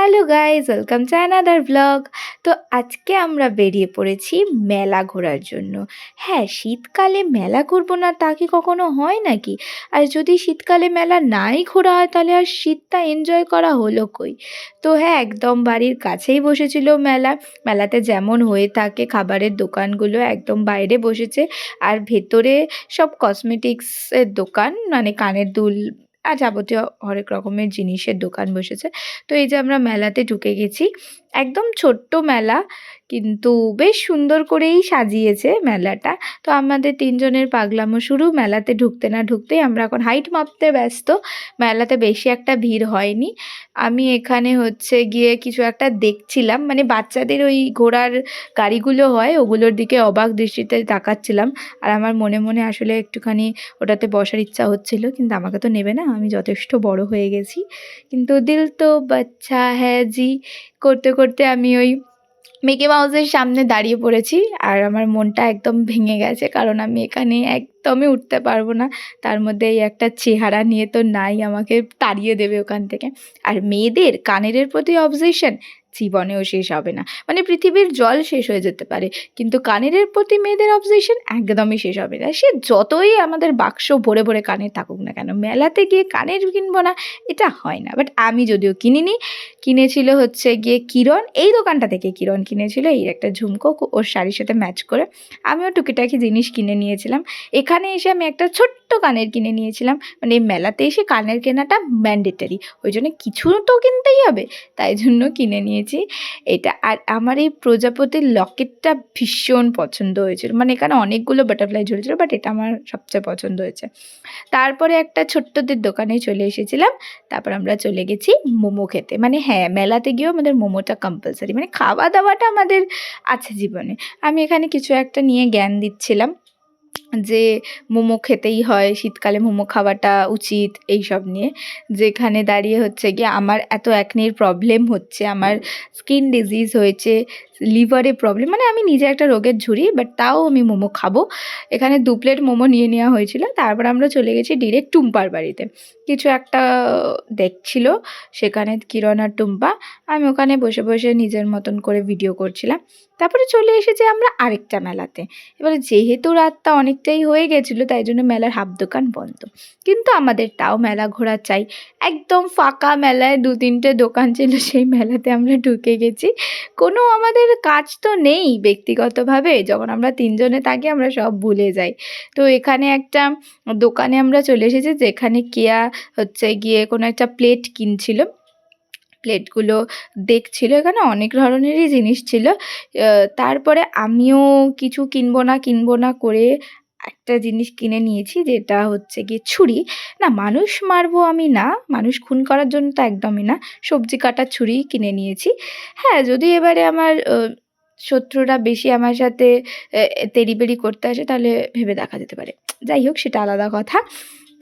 Hello guys welcome to another blog. তো আজকে আমরা বেরিয়ে পড়েছি মেলা ঘোরার জন্য। হ্যাঁ শীতকালে মেলা ঘুরবো না তা কি কখনো হয় নাকি? আর যদি শীতকালে মেলা নাই ঘোরা হয় তাহলে আর শীতটা এনজয় করা হলো কই? তো হ্যাঁ একদম বাড়ির কাছেই বসেছিল মেলা। মেলাতে যেমন হয়ে থাকে, খাবারের দোকানগুলো একদম বাইরে বসেছে। আর ভেতরে সব কসমেটিক্সের দোকান মানে কানের দুল আর যাবতীয় হরেক রকমের জিনিসের দোকান বসেছে। তো এই যে আমরা মেলাতে ঢুকে গেছি একদম ছোট্ট মেলা, কিন্তু বেশ সুন্দর করেই সাজিয়েছে মেলাটা। তো আমাদের তিনজনের পাগলামো শুরু, মেলাতে ঢুকতে না ঢুকতেই আমরা এখন হাইট মাপতে ব্যস্ত, মেলাতে বেশি একটা ভিড় হয়নি। আমি এখানে হচ্ছে গিয়ে কিছু একটা দেখছিলাম মানে বাচ্চাদের ওই ঘোড়ার গাড়িগুলো হয়, ওগুলোর দিকে অবাক দৃষ্টিতে তাকাচ্ছিলাম। আর আমার মনে মনে আসলে একটুখানি ওটাতে বসার ইচ্ছা হচ্ছিল, কিন্তু আমাকে তো নেবে না, আমি যথেষ্ট বড় হয়ে গেছি। কিন্তু দিল তো বাচ্চা হ্যাঁ জি করতে করতে আমি ওই মিকি মাউসের সামনে দাঁড়িয়ে পড়েছি আর আমার মনটা একদম ভেঙে গেছে কারণ আমি এখানে একদমই উঠতে পারব না। তার মধ্যে এই একটা চেহারা নিয়ে তো নাই, আমাকে তাড়িয়ে দেবে ওখান থেকে। আর মেয়েদের কানেরের প্রতি অবজেশন জীবনেও শেষ হবে না। মানে পৃথিবীর জল শেষ হয়ে যেতে পারে, কিন্তু কানেরের প্রতি মেয়েদের অবজেশন একদমই শেষ হবে না। সে যতই আমাদের বাক্স ভরে ভরে কানের থাকুক না কেন, মেলাতে গিয়ে কানের কিনবো না, এটা হয় না। বাট আমি যদিও কিনিনি, কিনেছিল হচ্ছে গিয়ে কিরণ। এই দোকানটা থেকে কিরণ কিনেছিল, এই একটা ঝুমকো ওর শাড়ির সাথে ম্যাচ করে। আমিও টুকিটাকি জিনিস কিনে নিয়েছিলাম। এখানে এসে আমি একটা ছোট্ট কানের কিনে নিয়েছিলাম। মানে মেলাতে এসে কানের কেনাটা ম্যান্ডেটারি। ওই জন্য কিছু তো কিনতেই হবে, তাই জন্য কিনে নিয়েছি এটা। আর আমার এই প্রজাপতির লকেটটা ভীষণ পছন্দ হয়েছিল। মানে এখানে অনেকগুলো বাটারফ্লাই ঝুলেছিল, বাট এটা আমার সবচেয়ে পছন্দ হয়েছে। তারপরে একটা ছোট্টদের দোকানে চলে এসেছিলাম। তারপর আমরা চলে গেছি মোমো খেতে। মানে হ্যাঁ মেলাতে গিয়েও আমাদের মোমোটা কম্পালসারি মানে খাওয়া দাওয়াটা আমাদের আছে জীবনে। আমি এখানে কিছু একটা নিয়ে জ্ঞান দিচ্ছিলাম। যে মোমো খেতেই হয়, শীতকালে মোমো খাওয়াটা উচিত এই সব নিয়ে। যেখানে দাঁড়িয়ে হচ্ছে গিয়ে আমার এত অ্যাকনির প্রবলেম হচ্ছে, আমার স্কিন ডিজিজ হয়েছে লিভারে প্রবলেম মানে আমি নিজে একটা রোগের ঝুড়ি বাট তাও আমি মোমো খাব। এখানে দু প্লেট মোমো নিয়ে নেওয়া হয়েছিল, তারপর আমরা চলে গেছি ডিরেক্ট টুম্পার বাড়িতে। কিছু একটা দেখছিল, সেখানে কিরণ আর টুম্পা, আমি ওখানে বসে বসে নিজের মতন করে ভিডিও করছিলাম। তারপরে চলে এসেছি আমরা আরেকটা মেলাতে। এবারে যেহেতু রাতটা অনেকটাই হয়ে গেছিল, তাই জন্য মেলার হাফ দোকান বন্ধ। কিন্তু আমাদের তাও মেলা ঘোরা চাই। একদম ফাঁকা মেলায় দু তিনটে দোকান ছিল, সেই মেলাতে আমরা ঢুকে গেছি। কোনো আমাদের কাজ তো নেই ব্যক্তিগতভাবে যখন আমরা তিনজনে থাকি, আমরা সব ভুলে যাই। তো এখানে একটা দোকানে আমরা চলে এসেছি, যেখানে কেয়া হচ্ছে গিয়ে কোনো একটা প্লেট কিনছিল। প্লেটগুলো দেখছিল, এখানে অনেক ধরনেরই জিনিস ছিল। তারপরে আমিও কিছু কিনবো না কিনবো না করে একটা জিনিস কিনে নিয়েছি, যেটা হচ্ছে গিয়ে ছুরি। না, মানুষ মারবো আমি না, মানুষ খুন করার জন্য তো একদমই না। সবজি কাটার ছুরি কিনে নিয়েছি। হ্যাঁ যদি এবারে আমার শত্রুরা বেশি আমার সাথে তেড়িবেড়ি করতে আসে, তাহলে ভেবে দেখা যেতে পারে। যাই হোক, সেটা আলাদা কথা।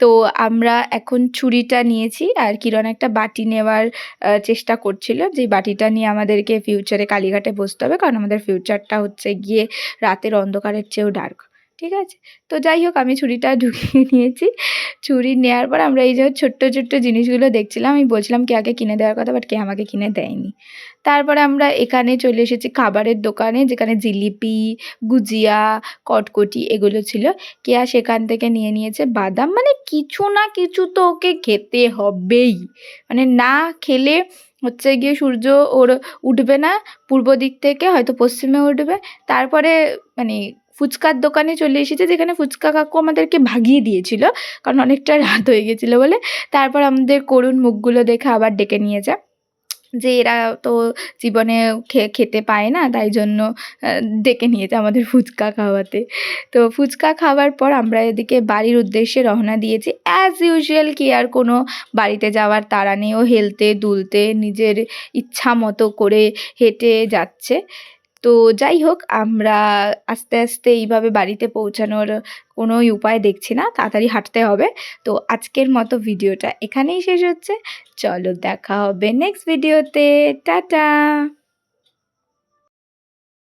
তো আমরা এখন ছুরিটা নিয়েছি, আর কিরণ একটা বাটি নেওয়ার চেষ্টা করছিল। যে বাটিটা নিয়ে আমাদেরকে ফিউচারে কালীঘাটে বসতে হবে, কারণ আমাদের ফিউচারটা হচ্ছে গিয়ে রাতের অন্ধকারের চেয়েও ডার্ক ঠিক আছে? তো যাই হোক, আমি ছুরিটা ঢুকিয়ে নিয়েছি। ছুরি নেওয়ার পর আমরা এই যে ছোট্ট ছোট্ট জিনিসগুলো দেখছিলাম। আমি বলছিলাম কে আগে কিনে দেওয়ার কথা, বাট কে আমাকে কিনে দেয়নি। তারপরে আমরা এখানে চলে এসেছি খাবারের দোকানে, যেখানে জিলিপি, গুজিয়া, কটকটি এগুলো ছিল। কেয়া সেখান থেকে নিয়ে নিয়েছে বাদাম। মানে কিছু না কিছু তো ওকে খেতে হবেই। মানে না খেলে হচ্ছে গিয়ে সূর্য ওর উঠবে না, পূর্ব দিক থেকে, হয়তো পশ্চিমে উঠবে। তারপরে মানে ফুচকার দোকানে চলে এসেছে, যেখানে ফুচকা কাকু আমাদেরকে ভাগিয়ে দিয়েছিল, কারণ অনেকটা রাত হয়ে গেছিল বলে। তারপর আমাদের করুণ মুখগুলো দেখে আবার ডেকে নিয়ে যায় যে এরা তো জীবনে খেতে পায় না, তাই জন্য ডেকে নিয়েছে আমাদের ফুচকা খাওয়াতে। তো ফুচকা খাওয়ার পর আমরা এদিকে বাড়ির উদ্দেশ্যে রওনা দিয়েছি। অ্যাজ ইউজুয়াল কি আর কোনো বাড়িতে যাওয়ার তাড়া নেই। ও হেলতে দুলতে নিজের ইচ্ছা মতো করে হেঁটে যাচ্ছে। তো যাই হোক, আমরা আস্তে আস্তে এইভাবে বাড়িতে পৌঁছানোর কোনোই উপায় দেখছি না, তাড়াতাড়ি হাঁটতে হবে। তো আজকের মতো ভিডিওটা এখানেই শেষ হচ্ছে। চলো দেখা হবে নেক্সট ভিডিওতে টাটা!